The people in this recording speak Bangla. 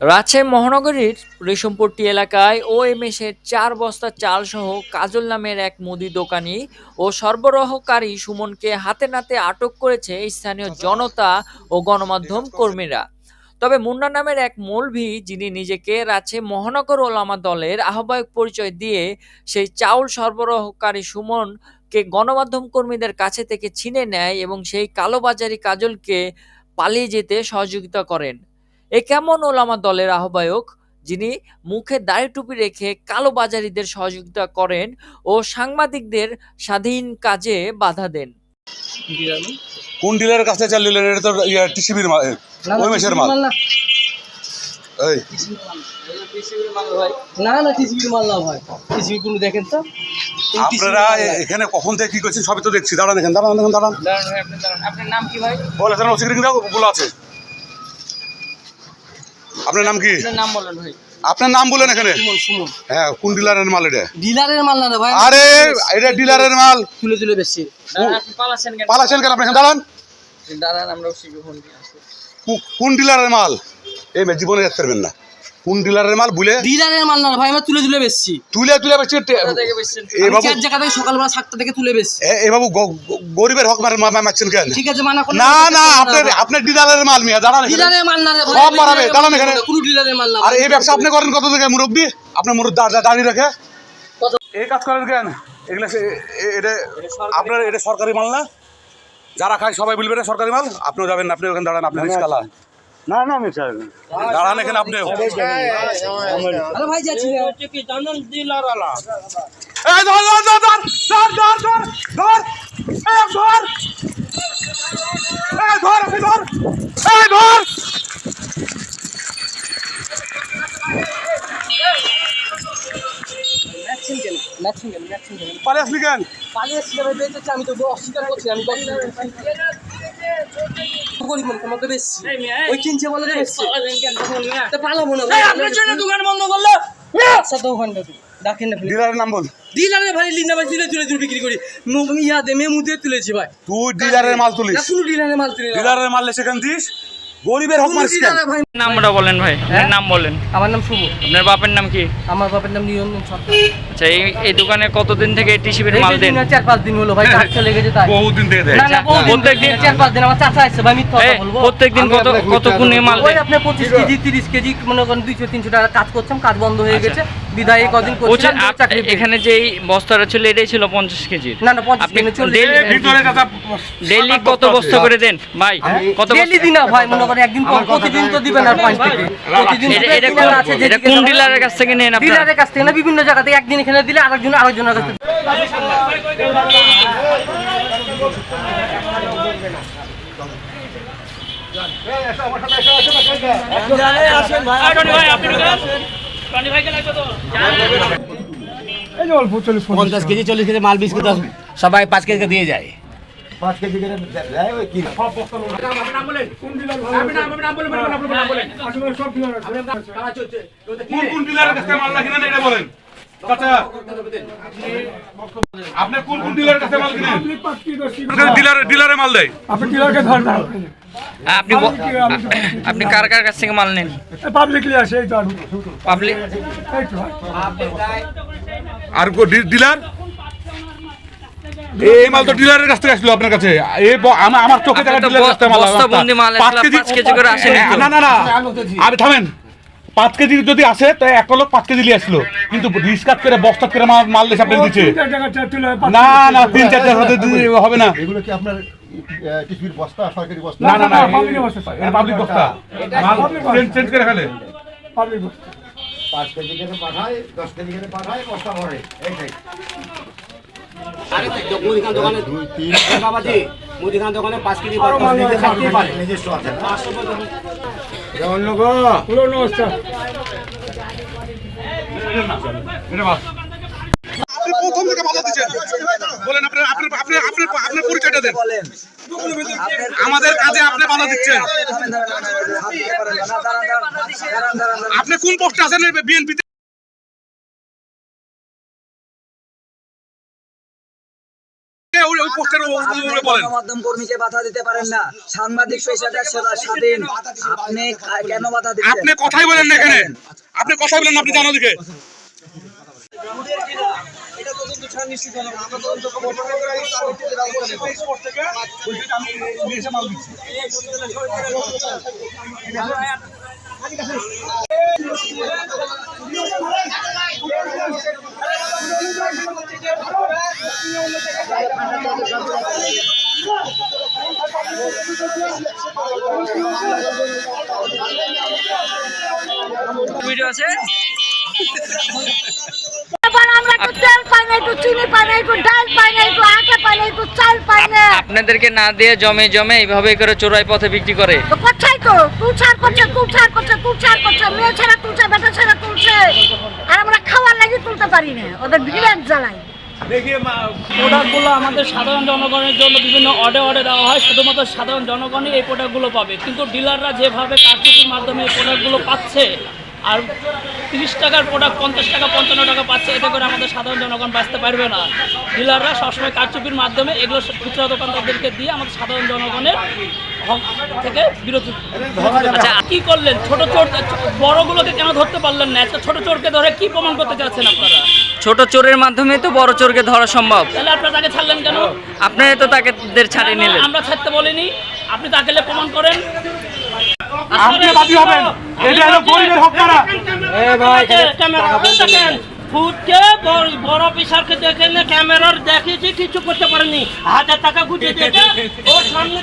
রাজশাহী মহানগরীর রেশমপট্টি এলাকায় ওএমএস এর চার বস্তা চাল সহ কাজল নামের এক মুদি দোকানি ও সরবরাহকারী সুমনকে হাতে নাতে আটক করেছে স্থানীয় জনতা ও গণমাধ্যম কর্মীরা। তবে মুন্না নামের এক মৌলভী যিনি নিজেকে রাজশাহী মহানগর ওলামা দলের আহ্বায়ক পরিচয় দিয়ে সেই চাউল সরবরাহকারী সুমনকে গণমাধ্যম কর্মীদের কাছে থেকে ছিনে নেয় এবং সেই কালোবাজারি কাজলকে পালিয়ে যেতে সহযোগিতা করেন। এ কেমন ওলামা দলের আহ্বায়ক? যিনি মুখে দাড়ি টুপি রেখে কালো কালোবাজারিদের সহযোগিতা করেন ও সাংবাদিকদের স্বাধীন কাজে বাধা দেন। কোন ডিলারের কাছে চাল নিলেন? এটা তো ইয়া টিসিবির মাল ওই মেশের মাল। এই। না না টিসিবির মাল না ভাই টিসিবি কোনো দেখেন তো? আপনারা এখানে কখন থেকে কি করছেন? সবই তো দেখছি। দাঁড়ান এখানে দাঁড়ান এখানে দাঁড়ান। দাঁড়ান আপনি দাঁড়ান। আপনার নাম কি ভাই? বলে সিকিউরিটি দাও বলে আছে। আপনার নাম কি? নাম বলেন ভাই। আপনার নাম বলেন এখানে। হ্যাঁ কোন ডিলারের মাল এটা? ডিলারের মাল না রে ভাই। আরে এটা ডিলারের মাল। তুলে তুলে বেশি পালাছেন কেন? আপনি এখানে? দাঁড়ান। দাঁড়ান আমরা কোন ডিলারের মাল? এই জীবনে যেতে পারবেন না। কোন ডিলারের মাল বুলে? ডিলারের মাল না ভাই আমরা তুলে তুলে বেশছি তুলে তুলে বেশি এ আমি বাবু চার জায়গা থেকে সকালবেলা সাতটা থেকে তুলে বেশছি এ- বাবু গরিবের হক মার মা- মারছেন কেন? ঠিক আছে মানা না না আপনার আপনার ডিলারের মাল মিয়া দাঁড়ান ডিলারের মাল না রে সব মারাবে, দাঁড়ান এখানে। কোনো ডিলারের মাল না। আর এই ব্যবসা আপনি করেন কত থেকে মুরব্বী? আপনার মুরব্বী দাঁড়িয়ে রাখে। এই কাজ করেন কেন? এগুলা সে- এটা আপনার এটা সরকারি মাল না? যারা খায় সবাই বলবে এটা সরকারি মাল? আপনিও যাবেন না আপনি ওখানে দাঁড়ান আপনি রিস্কালা না না আমি স্যার। দাঁড়ান এখানে আপনি। আরে ভাই যাচ্ছি। কি জানান দিলার আলা এই পালিয়ে আসলি কেন? পালিয়ে আসলি আমি তো অস্বীকার করছি আমি গরিব মানুষ আমাকে বেশি। ওই কিনছে বলে বেশি। তা পালাবো না আপনার জন্য দোকান বন্ধ করল। আচ্ছা দোকানটা ডাকেন না ডিলারের নাম বল। ভাই লিনা ভাই তুলে তুলে তুলে বিক্রি করি। ইয়া দে তুলেছি ভাই। তুই ডিলারের মাল তুলিস। মাল তুলে। না। ডিলারের মাল সেখান দিস। গরিবের হক নামটা বলেন ভাই নাম বলেন। আমার নাম শুভ। আপনার বাপের নাম কি? আমার বাপের নাম নিরঞ্জন সরকার। আচ্ছা এই এই দোকানে কতদিন থেকে টিসিবির মাল দেন? চার পাঁচ দিন হলো ভাই কাজ চলে গেছে তাই। বহুদিন থেকে দেয়। না না বহুদিন প্রত্যেকদিন- চার পাঁচ দিন। আমার চাচা আসছে ভাই মিথ্যা কথা বলব। প্রত্যেকদিন কত কত গুণে মাল দেন? আপনি পঁচিশ কেজি তিরিশ কেজি মনে করেন দুইশো তিনশো টাকা কাজ করছেন কাজ বন্ধ হয়ে গেছে। বিদায় কদিন করছিলাম। এখানে যে বস্তাটা ছিল এটাই ছিল পঞ্চাশ কেজির। না না পঞ্চাশ কেজি কত বস্তা করে দেন? ভাই কত ডেলি দিন না ভাই মনে করেন একদিন প্রতিদিন তো দিবেন আর পাঁচ থেকে প্রতিদিন এটা- দিবেন, এটা ডিলার কোন- আছে এটা যেদিকে কোন যাবেন। ডিলারের কাছ থেকে নেন ডিলারের কাছ থেকে না বিভিন্ন জায়গা থেকে একদিন এখানে দিলে আরেকজন আরেকজনের কাছে পঞ্চাশ কেজি চল্লিশ কেজি মাল বিস্কুট সবাই পাঁচ কেজি করে দিয়ে যায়। পাঁচ কেজি করে দেয় ওই কি কোন কোন ডিলারের কাছে মাল না কিনেন এটা বলেন। আপনি কোন কোন ডিলারের কাছে মাল কিনেন? ডিলারে ডিলারে মাল দেয়। আপনি ডিলারকে ধর না। আপনি আপনি কার কার কাছ থেকে মাল নেন? পাবলিকলি আসে এই তো আর পাবলিক আর। ডিলার এই মাল তো ডিলারের কাছ থেকে আসলো আপনার কাছে। এই আমার চোখে দেখা আপনার ডিলারের কাছ থেকে মাল বস্তা বন্দি মাল পাঁচ কেজি করে আসেনি না না থামেন। পাঁচ কেজি যদি আসে তাই এক লোক পাঁচ কেজি নিয়ে আসলো। কিন্তু রিস্কাত করে বস্তা করে মাল মাল এসে আপনি দিচ্ছে। না না তিন চার হতে হবে না। এগুলো কি আপনার টিসিবির বস্তা সরকারি বস্তা? না না না না, বস্তা। এটা পাবলিক বস্তা। মাল চেঞ্জ চেঞ্জ করে ফেলে। পাঁচ কেজি করে পাঠায় দশ কেজি করে পাঠায় বস্তা ভরে। এইটাই মুদিখান দোকানে দুই তিন বাবাজি। মুদিখান দোকানে পাঁচ কেজি করে দশ কেজি থাকতেই পারে। আপনি প্রথম থেকে ভালো দিচ্ছেন বলেন আপনার আপনার আপনি আপনি আপনার পরিচয়টা দেন। আমাদের কাজে আপনি বাধা দিচ্ছেন। আপনি কোন পোস্টে আছেন পোস্টের আপনি বলেন। গণমাধ্যম কর্মীকে বাধা দিতে পারেন না। সাংবাদিক সেটা স্বাধীন। আপনি কেন বাধা দিচ্ছেন? আপনি কথাই বলেন না এখানে। আপনি কথাই বলেন না, আপনি জানো দিকে এটা তদন্ত ছাড়া নিশ্চিত আমরা তদন্ত করব। ভিত্তিতে ব্যবস্থা নেব। ভিডিও আছে এবার আমরা একটু তেল পাই না একটু চিনি পাই না একটু ডাল পাই না একটু আটা পাই না একটু চাল পাই না আপনাদেরকে না দিয়ে জমে জমে এইভাবে করে চোরাই পথে বিক্রি করে। তো করছে করছে করছে মেয়ে ছেড়া তুলছে বেটা ছেড়া তুলছে। আর আমরা খাওয়ার লাগি তুলতে পারি না ওদের বিরাট জ্বালাই প্রোডাক্টগুলো আমাদের সাধারণ জনগণের জন্য বিভিন্ন অর্ডার অর্ডার দেওয়া হয়, শুধুমাত্র সাধারণ জনগণই এই প্রোডাক্টগুলো পাবে। কিন্তু ডিলাররা যেভাবে কারচুপির মাধ্যমে এই প্রোডাক্টগুলো পাচ্ছে আর তিরিশ টাকার প্রোডাক্ট পঞ্চাশ টাকা পঞ্চান্ন টাকা পাচ্ছে এতে করে আমাদের সাধারণ জনগণ বাঁচতে পারবে না। ডিলাররা সবসময় কারচুপির মাধ্যমে এগুলো খুচরা দোকানদারদেরকে দিয়ে আমাদের সাধারণ জনগণের থেকে বিরত আচ্ছা। কি করলেন? ছোট চোর বড়গুলোকে কেন ধরতে পারলেন না? ছোট চোরকে ধরে কি প্রমাণ করতে চাচ্ছেন আপনারা? ছোট চোরের মাধ্যমে তো বড় চোরকে ধরা সম্ভব। তাহলে আপনারা তাকে ছাড়লেন কেন? আপনারা তো তাকে ছাড়িয়ে নিলেন। আমরা ছাড়তে বলিনি। আপনি তাকে প্রমাণ করেন। আপনি বাদী হবেন। এটা হলো গরিবের হক কারা ফুটকে বড় অফিসারকে দেখে ক্যামেরার দেখেছি কিছু করতে পারেনি। হাজার টাকা গুটিয়ে দিয়েছে। ওর সামনে